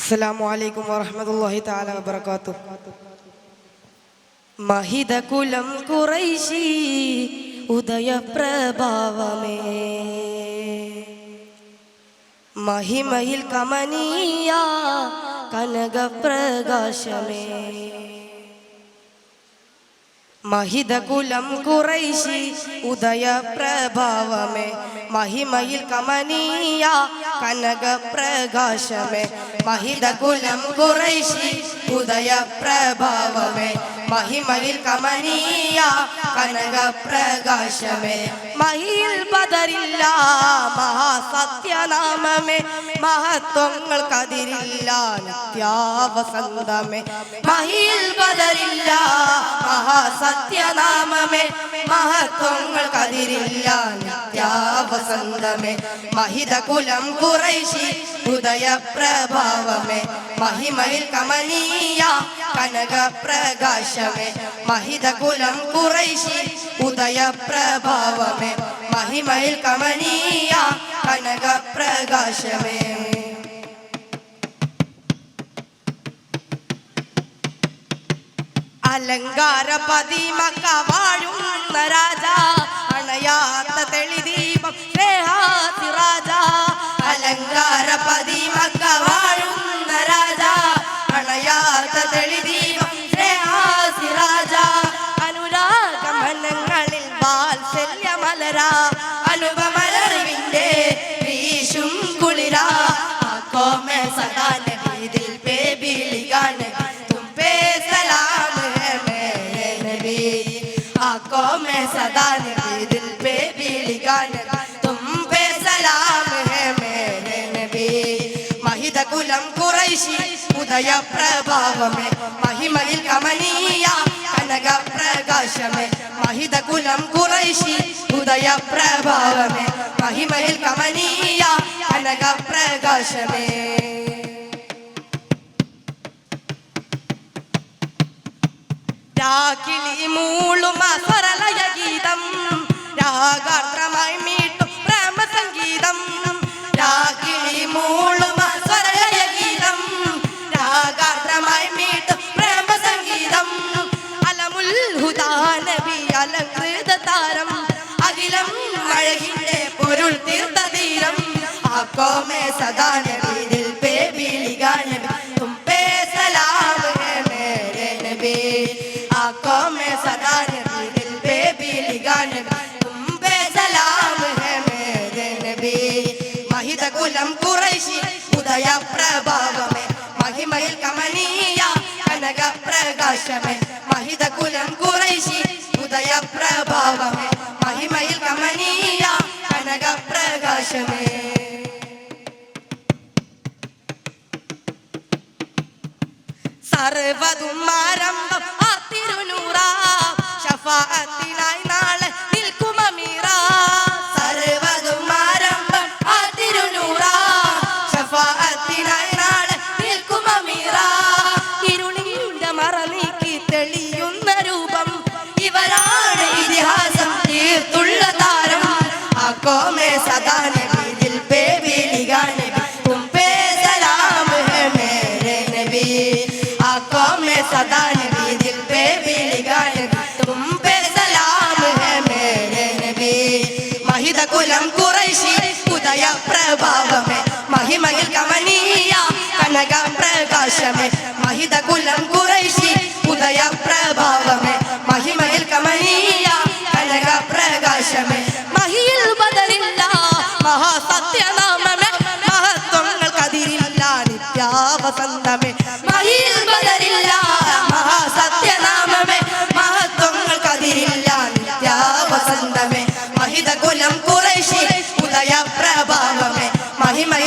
അസ്സലാമു അലൈക്കും വറഹ്മത്തുള്ളാഹി തആല വബറകാതുഹു. മഹിത കുലം കുറൈശി ഉദയപ്രഭാവമേ. മഹിമയിൽ കമനീയ കനകപ്രകാശമേ. മഹിത കുലം കുറൈശി ഉദയപ്രഭാവമേ. മഹിമയിൽ കമനീയ കനകപ്രകാശമേ. മഹിത കുലം കുറൈശി ഉദയപ്രഭാവമേ. മഹിമയിൽ കമനീയ കനകപ്രകാശമേ മഹിയിൽ പതറില്ല മഹാസത്യനാമമേ. മഹത്വങ്ങൾ കതിരില്ല നിത്യാവസന്തമേ. മഹിയിൽ പതറില്ല മഹാസത്യനാമമേ. മഹത്വങ്ങൾ കതിരില്ല നിത്യാവസന്തമേ. മഹിത കുലം കുറൈശി ഉദയപ്രഭാവമേ. മഹിമയിൽ കമനീയ കനകപ്രകാശമേ. മഹിത കുലം കുറൈശി ഉദയ പ്രഭാവമേ മഹിമയിൽ കമനീയ കനക പ്രകാശമേ അലങ്കാര പതിമക്ക വാഴുന്ന രാജ അണയാത്ത തെളിദീപം സ്നേഹാതി രാജ അലങ്കാര പതിമക്ക കുളിര അനുപമറിവിന്റെ വീശും കുളിര. ആക്കോമേ സദാ നബി ദിൽ പേ ബിലിഗാണ് തും പേ സലാം ഹേ മേരെ നബി. ആക്കോമേ സദാ നബി ദിൽ പേ ബിലിഗാണ് തും പേ സലാം ഹേ മേരെ നബി. മഹിത കുലം കുറൈശി ഉദയ പ്രഭാവമേ മഹിമയിൽ കമനീയ കനക പ്രകാശമേ മഹിത കുലം കുറൈശി ഉദയ പ്രഭാവമേ മഹിമയിൽ കമനീയ കനക പ്രകാശമേ. രാക്കിളി മൂളും സ്വരലയ ഗീതം രാഗാർദ്രമായി അഴകിന്റെ പൊരുൾ തീർത്ത തീരം. ആക്കോമേ സദാ നബി ദിൽ പേ ബീലിഗാ നബി തും പേ സലാം ഹേ മേരെ നബി. ആക്കോമേ സദാ നബി ദിൽ പേ ബീലിഗാ നബി തും പേ സലാം ഹേ മേരെ നബി. മഹിത കുലം ഖുറൈശി ഉദയ പ്രഭാ സർവതും ആരംഭം ആ തിരുനൂറ. നാളെ നിൽക്കും അമീറ. ഇരുളിന്റെ തെളിയുന്ന രൂപം ഇവരാണ് ഇതിഹാസം തീർത്തുള്ള താരം. ആ കോമേ നബി മഹിമയിൽ കമനീയ കനക പ്രകാശമേ. महिത കുലം കുറൈശി ഉദയ മഹിയിൽ ബദലില്ല മഹാസത്യനാമമേ. മഹത്വങ്ങൾ കതിരില്ല നിത്യാവസന്തമേ. മഹിയിൽ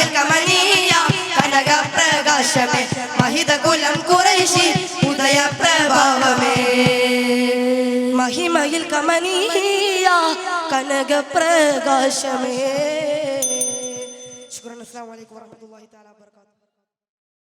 മഹിമയിൽ കമനീയ കനക പ്രകാശമേ മഹിത കുലം കുറേശി ഉദയ പ്രഭാവമേ മഹിമയിൽ കമനീയ കനക പ്രകാശമേ ശുക്രൻ അസ്സാം അലൈക്കും വറഹ്മത്തുള്ളാഹി തആല